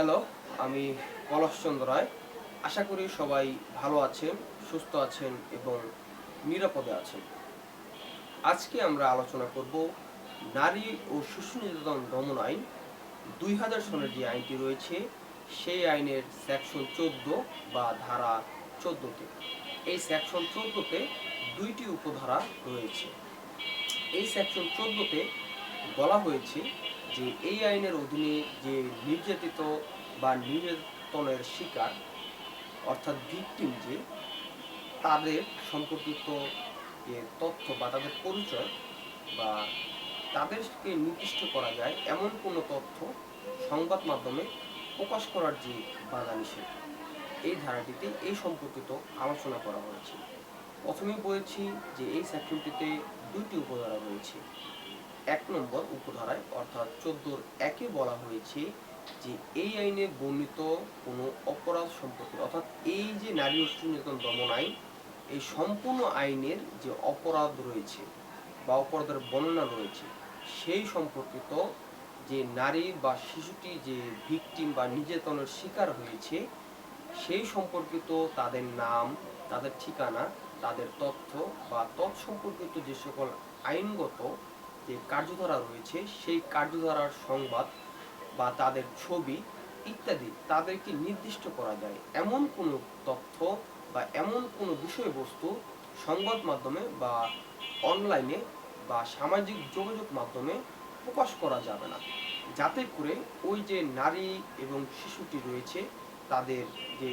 Hello, আমি পলাশচন্দ্র রায়। আশা করি সবাই ভালো আছেন, সুস্থ আছেন এবং নিরাপদে আছেন। আজকে আমরা আলোচনা করব নারী ও শিশু নির্যাতন দমন আইন। দুই হাজার সনের যে আইনটি রয়েছে, সেই আইনের সেকশন চোদ্দ বা ধারা চোদ্দতে। এই সেকশন চোদ্দতে দুইটি উপধারা রয়েছে। এই সেকশন চোদ্দতে বলা হয়েছে যে এই আইনের অধীনে যে নির্যাতিত বা নির্যাতনের শিকার, অর্থাৎ ভিকটিম যে, তাদের সম্পর্কিত যে তথ্য বা তাদের পরিচয় বা তাদেরকে নির্দিষ্ট করা যায়, এমন কোনো তথ্য সংবাদ মাধ্যমে প্রকাশ করার যে বাধা নিষেধ, এই ধারাটিতে এই সম্পর্কিত আলোচনা করা হয়েছে। প্রথমে বলেছি যে এই সেকশনটিতে দুইটি উপধারা রয়েছে। এক নম্বর উপধারায়, অর্থাৎ চোদ্দোর একে বলা হয়েছে যে এই আইনে বর্ণিত কোনো অপরাধ সম্পর্কে অর্থাৎ এই যে নারী শিশু নির্যাতন দমন আইন, এই সম্পূর্ণ আইনের যে অপরাধ রয়েছে বা অপরাধের বর্ণনা রয়েছে, সেই সম্পর্কিত যে নারী বা শিশুটি যে ভিকটিম বা নির্যাতনের শিকার হয়েছে, সেই সম্পর্কিত তাদের নাম, তাদের ঠিকানা, তাদের তথ্য বা তৎসম্পর্কিত যে সকল আইনগত যে কার্যধারা রয়েছে, সেই কার্যধারার সংবাদ বা তাদের ছবি ইত্যাদি তাদেরকে নির্দিষ্ট করা যায়। এমন কোনো তথ্য বা এমন কোনো বিষয়বস্তু সংবাদ মাধ্যমে বা অনলাইনে বা সামাজিক যোগাযোগ মাধ্যমে প্রকাশ করা যাবে না। যাতে করে ওই যে নারী এবং শিশুটি রয়েছে, তাদের যে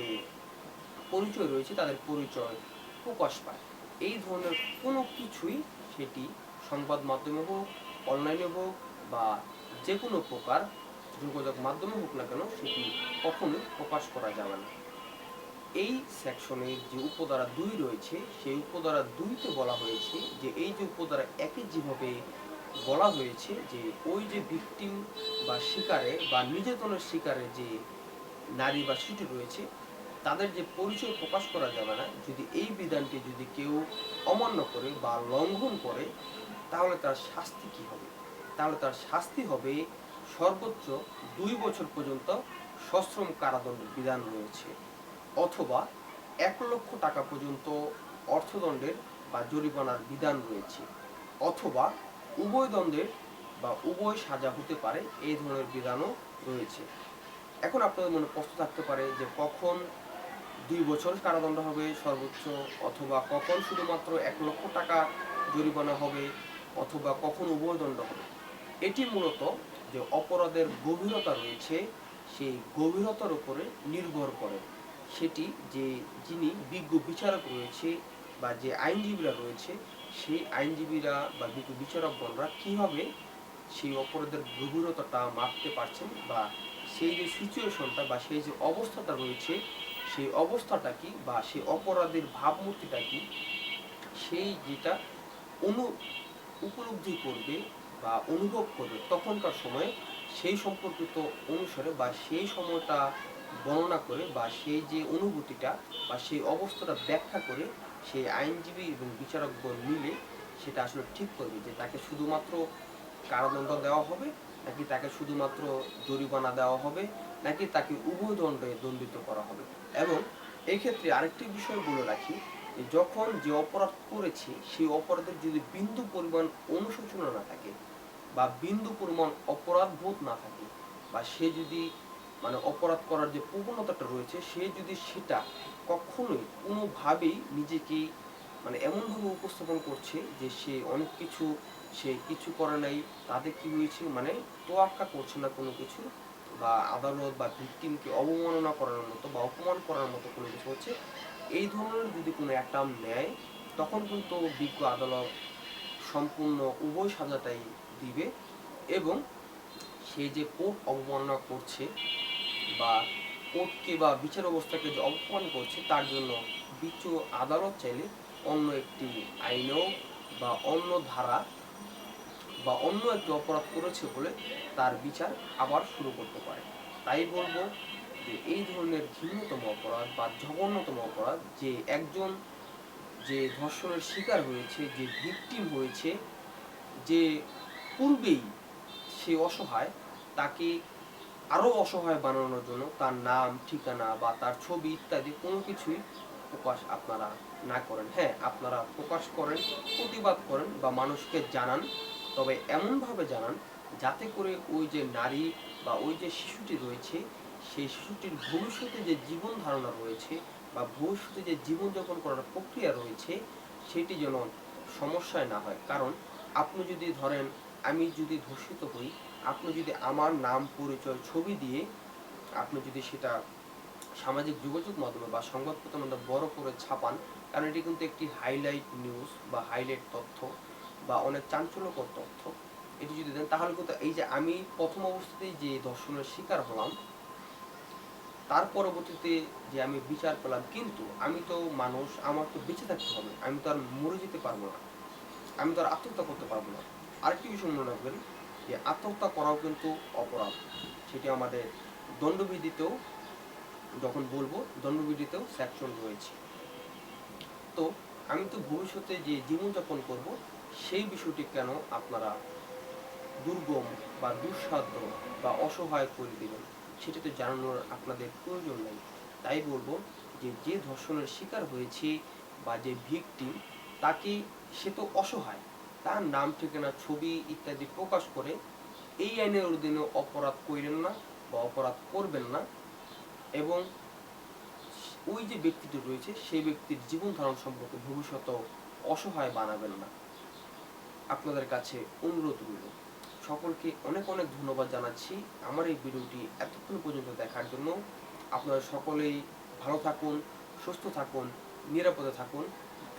পরিচয় রয়েছে, তাদের পরিচয় প্রকাশ পায়। এই ধরনের কোনো কিছুই সেটি সংবাদ মাধ্যমে হোক, অনলাইনে হোক বা যে কোনো প্রকার যোগাযোগ মাধ্যমে হোক না কেন, সেটি কখনোই প্রকাশ করা যাবে না। এই সেকশনে যে উপধারা দুই রয়েছে, সেই উপধারা দুইতে বলা হয়েছে যে এই যে উপধারা একে যেভাবে বলা হয়েছে যে ওই যে ভিকটিম বা শিকারে বা নির্যাতনের শিকারে যে নারী বা শিশু রয়েছে, তাদের যে পরিচয় প্রকাশ করা যাবে না। যদি এই বিধানটি যদি কেউ অমান্য করে বা লঙ্ঘন করে তাহলে তার শাস্তি কি হবে? তাহলে তার শাস্তি হবে সর্বোচ্চ দুই বছর পর্যন্ত সশ্রম কারাদণ্ডের বিধান রয়েছে। অথবা এক লক্ষ টাকা পর্যন্ত অর্থদণ্ডের বা জরিমানার বিধান রয়েছে। অথবা উভয় দণ্ডের বা উভয় সাজা হতে পারে এই ধরনের বিধানও রয়েছে। এখন আপনাদের মনে প্রশ্ন থাকতে পারে যে কখন দুই বছর কারাদণ্ড হবে সর্বোচ্চ অথবা কখন শুধুমাত্র এক লক্ষ টাকা জরিমানা হবে? অথবা কখন উভয় দণ্ড হবে। এটি মূলত যে অপরাধের গভীরতা রয়েছে, সেই গভীরতার উপরে নির্ভর করে। সেটি যে যিনি বিজ্ঞ বিচারক রয়েছে বা যে আইনজীবীরা রয়েছে, সেই আইনজীবীরা বা বিজ্ঞ বিচারকগণরা কীভাবে সেই অপরাধের গভীরতাটা মাপতে পারছেন বা সেই যে সিচুয়েশনটা বা সেই যে অবস্থাটা রয়েছে, সেই অবস্থাটা কি বা সেই অপরাধের ভাবমূর্তিটা কি, সেই যেটা অনু উপলব্ধি করবে বা অনুভব করবে তখনকার সময়ে সেই সম্পর্কিত অনুসারে বা সেই সময়টা বর্ণনা করে বা সেই যে অনুভূতিটা বা সেই অবস্থাটা ব্যাখ্যা করে সেই আইনজীবী এবং বিচারকগণ মিলে সেটা আসলে ঠিক করবে যে তাকে শুধুমাত্র কারাদণ্ড দেওয়া হবে, নাকি তাকে শুধুমাত্র জরিমানা দেওয়া হবে, নাকি তাকে উভয় দণ্ডে দণ্ডিত করা হবে। এবং এক্ষেত্রে ক্ষেত্রে আরেকটি বিষয় বলে রাখি যখন যে অপরাধ করেছে, সেই অপরাধের যদি বিন্দু পরিমাণ অনুশোচনা না থাকে বা বিন্দু পরিমাণ অপরাধ বোধ না থাকে বা সে যদি মানে অপরাধ করার যে প্রবণতাটা রয়েছে, সে যদি সেটা কখনোই কোনোভাবেই নিজেকে মানে এমনভাবে উপস্থাপন করছে যে সে অনেক কিছু, সে কিছু করে নাই, তাতে কি হয়েছে? মানে তোয়াক্কা করছে না কোনো কিছু বা আদালত বা ভিকটিমকে অবমাননা করার মতো বা অপমান করার মতো কোনো কিছু হচ্ছে এই ধরনের যদি কোনো একটা নেয়, তখন কিন্তু বিজ্ঞ আদালত সম্পূর্ণ উভয় সাজাটাই দিবে এবং সে যে কোর্ট অবমাননা করছে বা কোর্টকে বা বিচার ব্যবস্থাকে যে অপমান করছে, তার জন্য বিচ্ছ আদালত চাইলে অন্য একটি আইনেও বা অন্য ধারা বা অন্য একটি অপরাধ করেছে বলে তার বিচার আবার শুরু করতে পারে। তাই বলব যে এই ধরনের ঘৃণ্যতম অপরাধ বা জঘন্যতম অপরাধ যে একজন যে ধর্ষণের শিকার হয়েছে, যে ভিকটিম হয়েছে, যে পূর্বেই সে অসহায়, তাকে আরও অসহায় বানানোর জন্য তার নাম, ঠিকানা বা তার ছবি ইত্যাদি কোনো কিছুই প্রকাশ আপনারা না করেন। হ্যাঁ আপনারা প্রকাশ করেন, প্রতিবাদ করেন বা মানুষকে জানান, তবে এমনভাবে জানান যাতে করে ওই যে নারী বা ওই যে শিশুটি রয়েছে সেই শিশুটির ভবিষ্যতে যে জীবন ধারণা রয়েছে বা ভবিষ্যতে যে জীবনযাপন করার প্রক্রিয়া রয়েছে, সেটি যেন সমস্যায় না হয়। কারণ আপনি যদি ধরেন, আমি যদি ধর্ষিত হই, আপনি যদি আমার নাম, পরিচয়, ছবি দিয়ে আপনি যদি সেটা সামাজিক যোগাযোগ মাধ্যমে বা সংবাদপত্রের মধ্যে বড় করে ছাপান, কারণ এটি কিন্তু একটি হাইলাইট নিউজ বা হাইলাইট তথ্য বা অনেক চাঞ্চল্যকর তথ্য। এটি যদি দেন, তাহলে কিন্তু এই যে আমি প্রথম অবস্থাতেই যে ধর্ষণের শিকার হলাম তার পরবর্তীতে যে আমি বিচার পেলাম, কিন্তু আমি তো মানুষ, আমার তো বেঁচে থাকতে হবে। আমি তো আর মরে যেতে পারব না। আমি তো আর আত্মহত্যা করতে পারব না। আরেকটি বিষয় মনে রাখবেন যে আত্মহত্যা করাও কিন্তু অপরাধ। সেটি আমাদের দণ্ডবিধিতেও যখন বলব, দণ্ডবিধিতেও সেকশন রয়েছে। তো আমি তো ভবিষ্যতে যে জীবনযাপন করব, সেই বিষয়টি কেন আপনারা দুর্গম বা দুঃসাধ্য বা অসহায় করে দিবেন সেটা তো জানানোর আপনাদের প্রয়োজন নেই। তাই বলব যে যে ধর্ষণের শিকার হয়েছে বা যে ভিকটিম তাকে সে তো অসহায়। তার নাম, ঠিকানা, ছবি ইত্যাদি প্রকাশ করে এই আইনের অধীনে অপরাধ করেন না বা অপরাধ করবেন না এবং ওই যে ব্যক্তিটি রয়েছে, সেই ব্যক্তির জীবন ধারণ সম্পর্কে ভবিষ্যতেও অসহায় বানাবেন না। আপনাদের কাছে অনুরোধ রইল। সকলকে অনেক অনেক ধন্যবাদ জানাচ্ছি আমার এই ভিডিওটি এতক্ষণ পর্যন্ত দেখার জন্য। আপনারা সকলেই ভালো থাকুন, সুস্থ থাকুন, নিরাপদে থাকুন।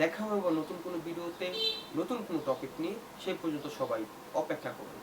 দেখা হবে নতুন কোনো ভিডিওতে, নতুন কোনো টপিক নিয়ে। সেই পর্যন্ত সবাই অপেক্ষা করুন।